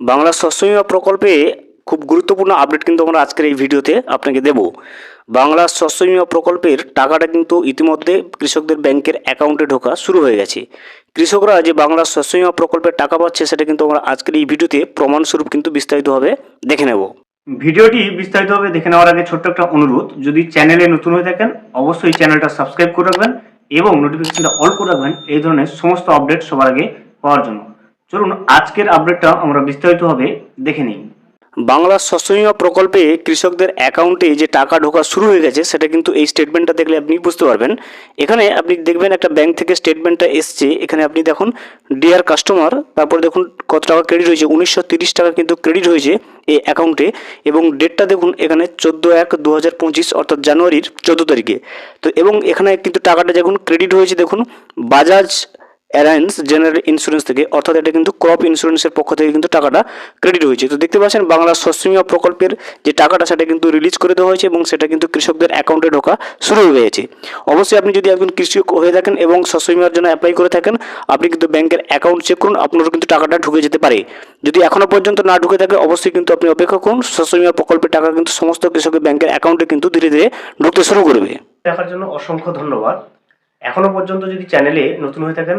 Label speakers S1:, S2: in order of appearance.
S1: বাংলা শস্য বিমা প্রকল্পে খুব গুরুত্বপূর্ণ আপডেট কিন্তু আমরা আজকের এই ভিডিওতে আপনাকে দেব। বাংলা শস্য প্রকল্পের টাকাটা কিন্তু ইতিমধ্যে কৃষকদের ব্যাংকের অ্যাকাউন্টে ঢোকা শুরু হয়ে গেছে। কৃষকরা যে বাংলা শস্য প্রকল্পের টাকা পাচ্ছে সেটা কিন্তু আমরা আজকের এই ভিডিওতে প্রমাণস্বরূপ কিন্তু বিস্তারিতভাবে দেখে নেব। ভিডিওটি বিস্তারিতভাবে দেখে নেওয়ার আগে ছোট্ট একটা অনুরোধ, যদি চ্যানেলে নতুন হয়ে থাকেন, অবশ্যই চ্যানেলটা সাবস্ক্রাইব করে রাখবেন এবং নোটিফিকেশনটা অল করে রাখবেন, এই ধরনের সমস্ত আপডেট সবার আগে পাওয়ার জন্য। চলুন আজকের আপডেটটা আমরা বিস্তারিতভাবে দেখে নিই। বাংলা শস্য বিমা প্রকল্পে কৃষকদের অ্যাকাউন্টে যে টাকা ঢোকা শুরু হয়ে গেছে, সেটা কিন্তু এই স্টেটমেন্টটা দেখলে আপনি বুঝতে পারবেন। এখানে আপনি দেখবেন একটা ব্যাংক থেকে স্টেটমেন্টটা এসছে। এখানে আপনি দেখুন ডিয়ার কাস্টমার তারপর দেখুন, কত টাকা ক্রেডিট হয়েছে? উনিশশো টাকা কিন্তু ক্রেডিট হয়েছে এই অ্যাকাউন্টে এবং ডেটটা দেখুন, এখানে চোদ্দ এক দু অর্থাৎ জানুয়ারির চোদ্দ তারিখে। তো এবং এখানে কিন্তু টাকাটা যখন ক্রেডিট হয়েছে দেখুন, বাজাজ অ্যালায়েন্স জেনারেল ইন্স্যুরেন্স থেকে, অর্থাৎ এটা কিন্তু ক্রপ ইন্স্যুরেন্সের পক্ষ থেকে কিন্তু টাকাটা ক্রেডিট হয়েছে। তো দেখতে পাচ্ছেন বাংলা শস্য বিমা প্রকল্পের যে টাকাটা, সেটা কিন্তু রিলিজ করে দেওয়া হয়েছে এবং সেটা কিন্তু কৃষকদের অ্যাকাউন্টে ঢোকা শুরু হয়ে গেছে। অবশ্যই আপনি যদি একজন কৃষক হয়ে থাকেন এবং শস্য বিমার জন্য অ্যাপ্লাই করে থাকেন, আপনি কিন্তু ব্যাংকের অ্যাকাউন্ট চেক করুন, আপনারও কিন্তু টাকাটা ঢুকে যেতে পারে। যদি এখনও পর্যন্ত না ঢুকে থাকে, অবশ্যই কিন্তু আপনি অপেক্ষা করুন শস্য বিমা প্রকল্পের টাকা কিন্তু সমস্ত কৃষকের ব্যাংকের অ্যাকাউন্টে কিন্তু ধীরে ধীরে ঢুকতে শুরু করবে। দেখার জন্য অসংখ্য ধন্যবাদ। এখনও পর্যন্ত যদি চ্যানেলে নতুন হয়ে থাকেন